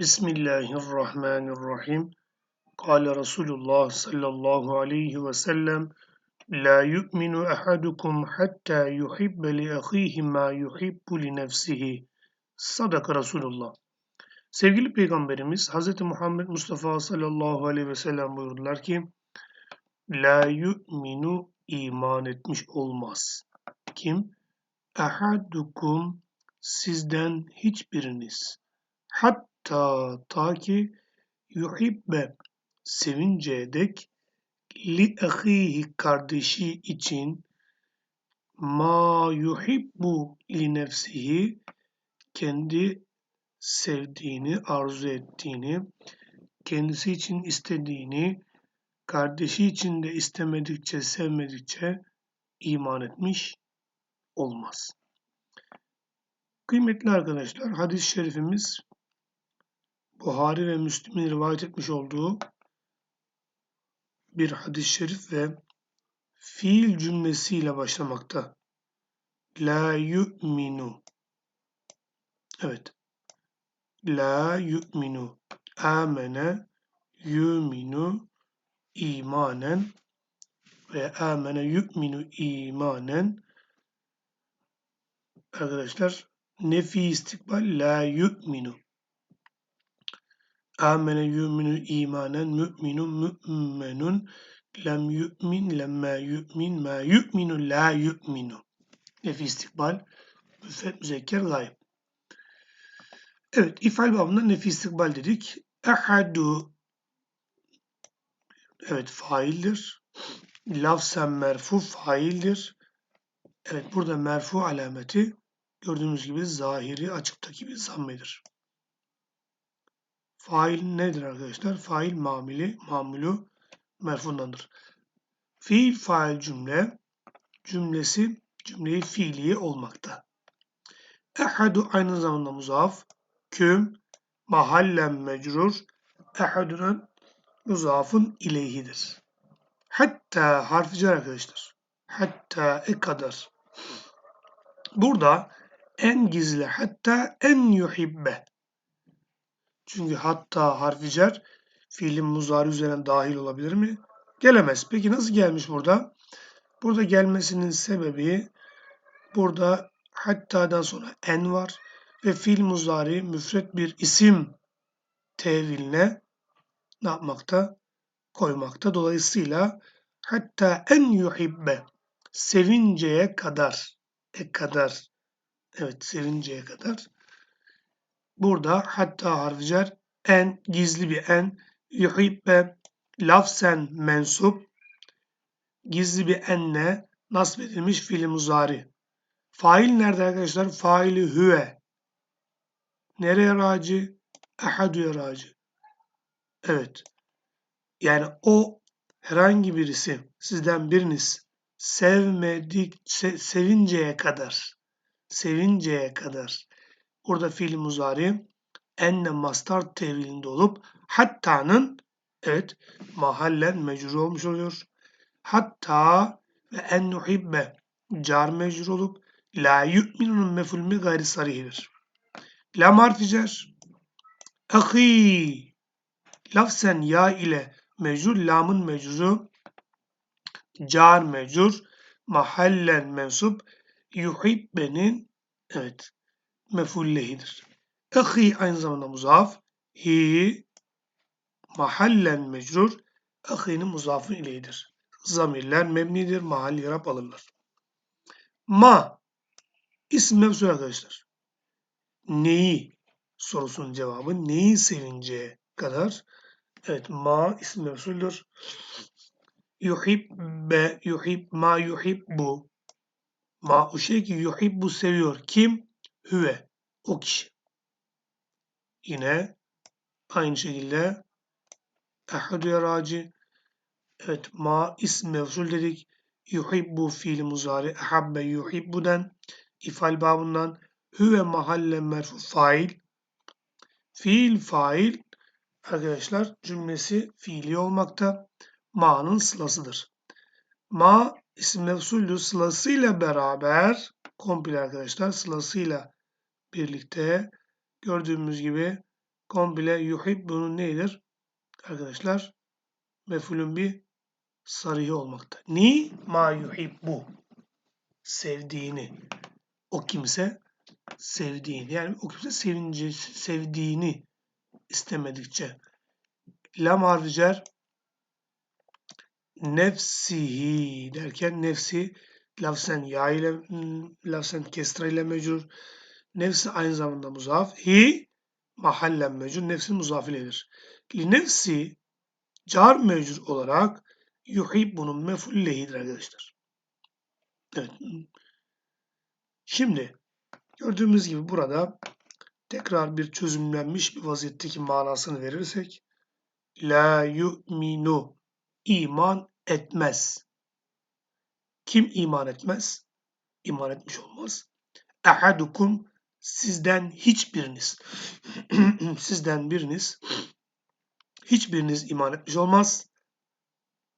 Bismillahirrahmanirrahim. Kale Resulullah sallallahu aleyhi ve sellem La yu'minu ahadukum hatta yuhibbe li ahihi ma yuhibbu li nefsihi. Sadaka Resulullah. Sevgili Peygamberimiz Hz. Muhammed Mustafa sallallahu aleyhi ve sellem buyurdular ki La yu'minu iman etmiş olmaz. Kim? Ahadukum sizden hiçbiriniz. Hatta ta ta ki yuhibbe sevinceye dek li ahihi kardeşi için ma yuhibbu li nefsihi kendi sevdiğini, arzu ettiğini, kendisi için istediğini, kardeşi için de istemedikçe, sevmedikçe iman etmiş olmaz. Kıymetli arkadaşlar, hadis-i şerifimiz Buhari ve Müslim'in rivayet etmiş olduğu bir hadis-i şerif ve fiil cümlesiyle başlamakta. La yu'minu. Evet. La yu'minu. Amene yu'minu imanen ve amene yu'minu imanen arkadaşlar nefi istikbal la yu'minu Amene yu'minu imanen mü'minun mü'menun lem yu'min lemme yu'min ma yu'minu la yu'minu. Nefi istikbal müfret müzekker gayb. Evet ifal babında nefi istikbal dedik. Ehadu evet faildir. Lafsen merfu faildir. Evet burada merfu alameti gördüğünüz gibi zahiri açıktaki bir zammedir. Fail nedir arkadaşlar? Fail mamili, mamulu merfundandır. Fiil fail cümle cümlesi cümleyi fiiliye olmakta. Ehadu aynı zamanda muzaf, küm, mahallen mecrur, ehadunun muzafın ileyhidir. Hatta harfici arkadaşlar. Hatta e kadar. Burada en gizli hatta en yuhibbe çünkü hatta harfi cer fiilin muzari üzerine dahil olabilir mi? Gelemez. Peki nasıl gelmiş burada? Burada gelmesinin sebebi burada hatta'dan sonra en var ve fiil muzari müfret bir isim teviline ne yapmakta? Koymakta. Dolayısıyla hatta en yuhibbe sevinceye kadar e kadar evet sevinceye kadar Burada hatta harfi en gizli bir en yuhibbe lafsen mensup gizli bir enne nasip edilmiş fiil muzari. Fail nerede arkadaşlar? Faili hüve. Nereye raci? Ehadüye raci. Evet. Yani o herhangi birisi sizden biriniz sevmedik se, sevinceye kadar sevinceye kadar Burada fiil muzari enne mastar tevilinde olup hatta'nın evet mahallen mecrur olmuş oluyor. Hatta ve en nuhibbe car mecrur olup la yu'minunun mefulmi gayri sarihidir. Lam harfi cer. Ahi lafzen ya ile mecrur lamın mecruru car mecrur mahallen mensup yuhibbenin evet mefullehidir. Ehi aynı zamanda muzaf. Hi mahallen mecrur. Ehinin muzafın ileyhidir. Zamirler mebnidir. Mahal yarap alırlar. Ma isim mevsul arkadaşlar. Neyi sorusunun cevabı neyi sevinceye kadar? Evet ma isim mevsuldür. Yuhibbe, yuhib, ma yuhibbu. Ma o şey ki yuhibbu seviyor. Kim? hüve o kişi. Yine aynı şekilde ehadü raci evet ma ism mevsul dedik. Yuhibbu fiili muzari ehabbe yuhibbu'den ifal babından hüve mahalle merfu fail fiil fail arkadaşlar cümlesi fiili olmakta ma'nın sırasıdır. Ma isim mevsuldür sırasıyla beraber komple arkadaşlar sırasıyla birlikte gördüğümüz gibi komple yuhibbunun neyidir? Arkadaşlar mefulün bir sarıyı olmakta. Ni ma yuhibbu sevdiğini. O kimse sevdiğini. Yani o kimse sevinci, sevdiğini istemedikçe. Lam harfi cer nefsihi derken nefsi lafzen ya ile lafzen kesra ile mecrur. Nefsi aynı zamanda muzaf. Hi mahallen mecrur. Nefsin muzaf iledir. Li nefsi car mecrur olarak yuhibbunun meful lehidir arkadaşlar. Evet. Şimdi gördüğümüz gibi burada tekrar bir çözümlenmiş bir vaziyetteki manasını verirsek la yu'minu iman etmez. Kim iman etmez? İman etmiş olmaz. Ahadukum sizden hiçbiriniz sizden biriniz hiçbiriniz iman etmiş olmaz.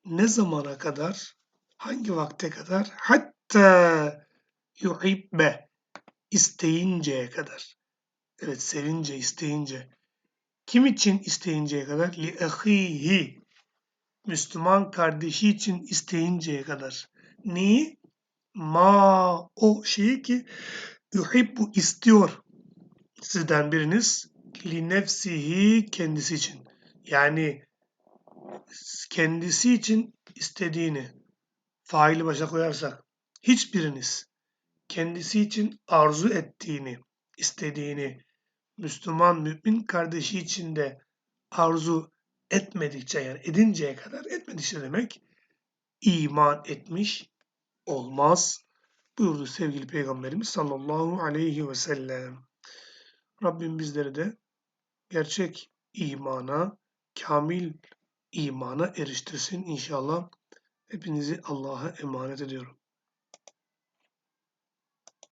Ne zamana kadar? Hangi vakte kadar? Hatta yuhibbe isteyinceye kadar. Evet sevince, isteyince. Kim için isteyinceye kadar? Li ahihi Müslüman kardeşi için isteyinceye kadar. Neyi? Ma o şeyi ki yuhibbu istiyor sizden biriniz li nefsihi kendisi için. Yani kendisi için istediğini faili başa koyarsak hiçbiriniz kendisi için arzu ettiğini, istediğini Müslüman mümin kardeşi için de arzu etmedikçe yani edinceye kadar etmedikçe demek iman etmiş olmaz buyurdu sevgili Peygamberimiz sallallahu aleyhi ve sellem. Rabbim bizleri de gerçek imana, kamil imana eriştirsin inşallah. Hepinizi Allah'a emanet ediyorum.